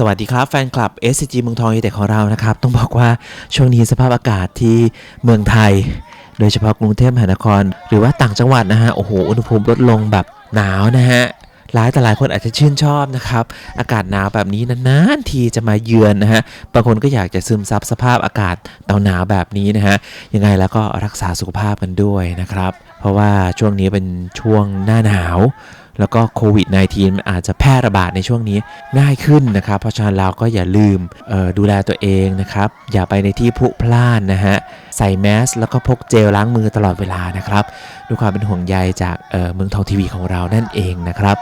สวัสดีครับ แฟนคลับ SCG เมืองทองยูเต็ดของเรานะครับ ต้องบอกว่าช่วงนี้สภาพอากาศที่เมืองไทย โดยเฉพาะกรุงเทพมหานคร หรือว่าต่างจังหวัดนะฮะ โอ้โห อุณหภูมิลดลงแบบหนาวนะฮะหลายแต่หลายคนอาจจะชื่นชอบนะครับ อากาศหนาวแบบนี้นานๆทีจะมาเยือนนะฮะ บางคนก็อยากจะซึมซับสภาพอากาศหนาวแบบนี้นะฮะ ยังไงแล้วก็รักษาสุขภาพกันด้วยนะครับ เพราะว่าช่วงนี้เป็นช่วงหน้าหนาว แล้วก็โควิด -19 มันอาจจะแพร่ระบาดในช่วงนี้ง่ายขึ้นนะครับ เพราะฉะนั้นเราก็อย่าลืมดูแลตัวเองนะครับ อย่าไปในที่พลุพล่านนะฮะ ใส่แมสแล้วก็พกเจลล้างมือตลอดเวลานะครับด้วยความเป็นห่วงใยจากเมืองทองทีวีของเรานั่นเองนะครับ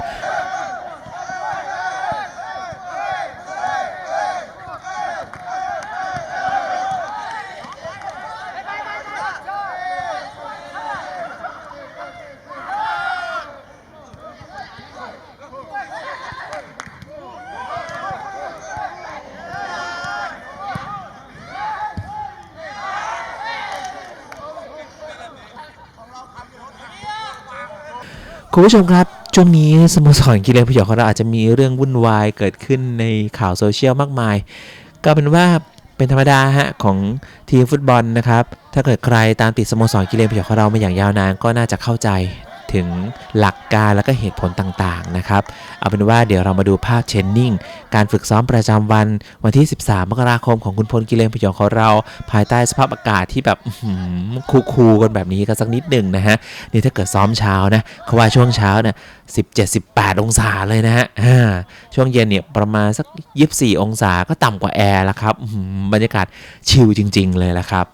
คุณผู้ชมครับช่วงนี้สโมสรกีฬาพยองของเราอาจจะมีเรื่องวุ่นวายเกิดขึ้นในข่าวโซเชียลมากมาย ก็เป็นว่าเป็นธรรมดาฮะของทีมฟุตบอลนะครับ ถ้าเกิดใครตามติดสโมสรกีฬาพยองของเรามาอย่างยาวนานก็น่าจะเข้าใจ ถึงหลักการและก็เหตุผลต่างๆนะครับ เอาเป็นว่าเดี๋ยวเรามาดูภาพเชนนิ่ง การฝึกซ้อมประจำวันวันที่ 13 มกราคมของคุณพลกิเลนพยองของเรา ภายใต้สภาพอากาศที่แบบคูคูๆกันแบบนี้กันสักนิดหนึ่งนะฮะ นี่ถ้าเกิดซ้อมเช้านะเขาว่าช่วงเช้าเนี่ย17-18 องศาเลยนะฮะอ่าช่วงเย็นเนี่ยประมาณสัก 24 องศาก็ต่ำกว่าแอร์แล้วครับอื้อหือบรรยากาศชิลจริง ๆ เลยละครับ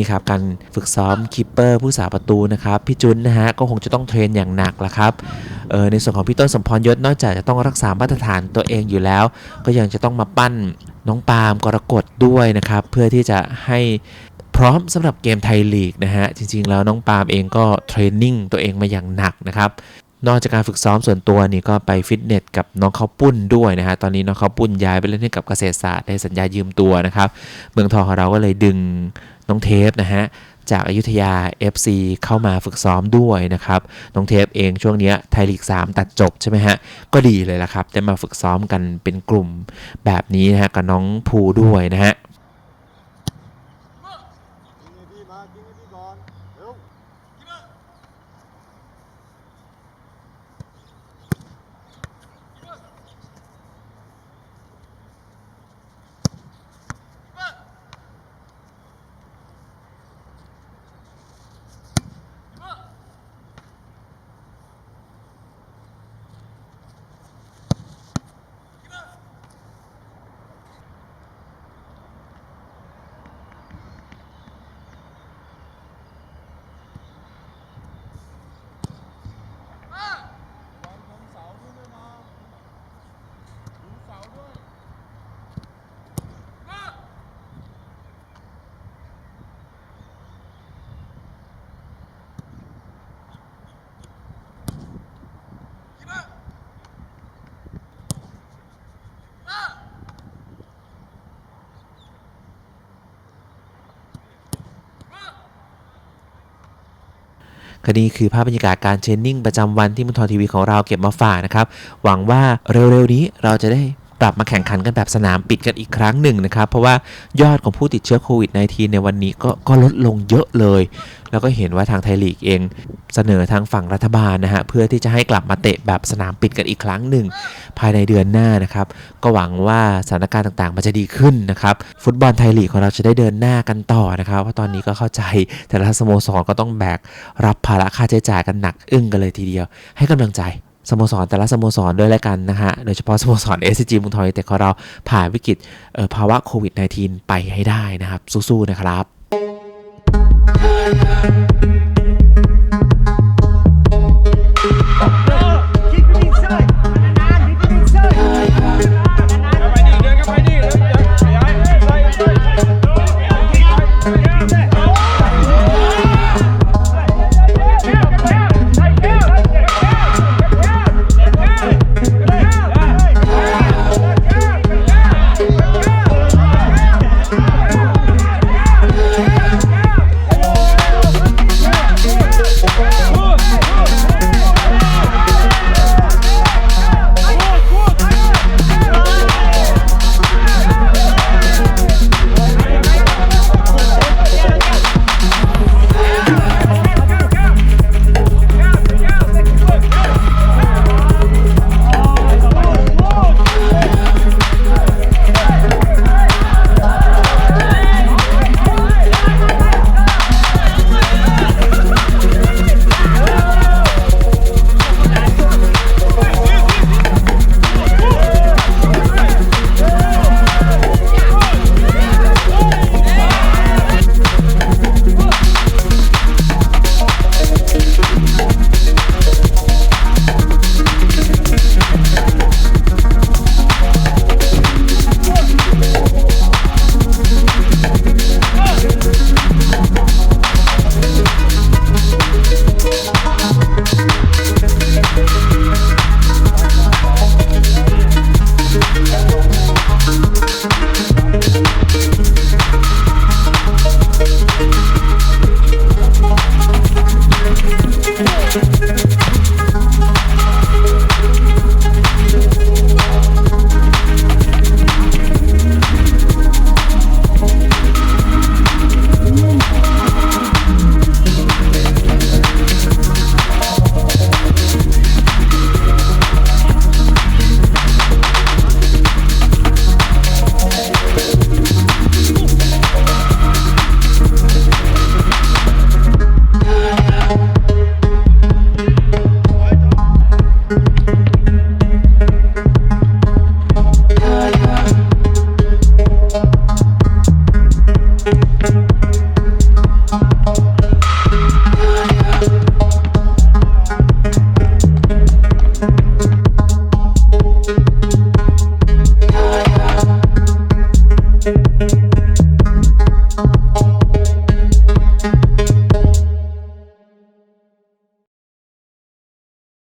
นี่ครับการฝึกซ้อมคีปเปอร์ผู้สาประตูนะครับพี่จุนนะฮะก็คงจะต้องเทรนอย่างหนักละครับเออในส่วนของพี่ต้นสมพรยศนอกจากจะต้องรักษามาตรฐานตัวเองอยู่แล้ว ก็ยังจะต้องมาปั้นน้องปาล์มกรกฎด้วยนะครับเพื่อที่จะให้พร้อมสำหรับเกมไทยลีกนะฮะจริงๆแล้วน้องปาล์มเองก็เทรนนิ่งตัวเองมาอย่างหนักนะครับ นอกจากการฝึกซ้อมส่วนตัวนี่ก็ไปฟิตเนสกับน้องเขาปุ้นด้วยนะฮะตอนนี้น้องเขาปุ้นย้ายไปเล่นให้กับเกษตรศาสตร์ได้สัญญายืมตัวนะครับ เมืองทองของเราก็เลยดึงน้องเทปนะฮะจากอายุทยา FC เข้ามาฝึกซ้อมด้วยนะครับ น้องเทปเองช่วงเนี้ยไทยลีก 3 ตัดจบใช่ไหมฮะ ก็ดีเลยละครับ ได้มาฝึกซ้อมกันเป็นกลุ่มแบบนี้นะฮะกับน้องภูด้วยนะฮะ ยิงให้พี่มายิงให้พี่ก่อนเร็ว on! ก็นี่คือภาพบรรยากาศการเชนนิ่งประจำวันที่มุนทอทีวีของเราเก็บมาฝากนะครับ หวังว่าเร็วๆนี้เราจะได้ กลับมาแข่งขันกันแบบสนามปิดกันอีกครั้งหนึ่งนะครับ เพราะว่ายอดของผู้ติดเชื้อโควิด -19 ในวันนี้ก็ก็ลดลงเยอะเลย แล้วก็เห็นว่าทางไทยลีกเองเสนอทางฝั่งรัฐบาลนะฮะเพื่อที่จะให้กลับมาเตะแบบสนามปิดกันอีกครั้งหนึ่ง ภายในเดือนหน้านะครับ ก็หวังว่าสถานการณ์ต่างๆ มันจะดีขึ้นนะครับ ฟุตบอลไทยลีกของเราจะได้เดินหน้ากันต่อนะครับเพราะตอนนี้ก็เข้าใจแต่ละสโมสรก็ต้องแบกรับภาระค่าใช้จ่ายกันหนักอึ้งกันเลยทีเดียว ให้กำลังใจ สโมสรแต่ละสโมสรด้วยแล้วกันนะฮะ โดยเฉพาะสโมสร SCG มุงทองยูเต็ดของเราผ่านวิกฤตภาวะโควิด -19 ไปให้ได้นะครับ สู้ๆนะครับ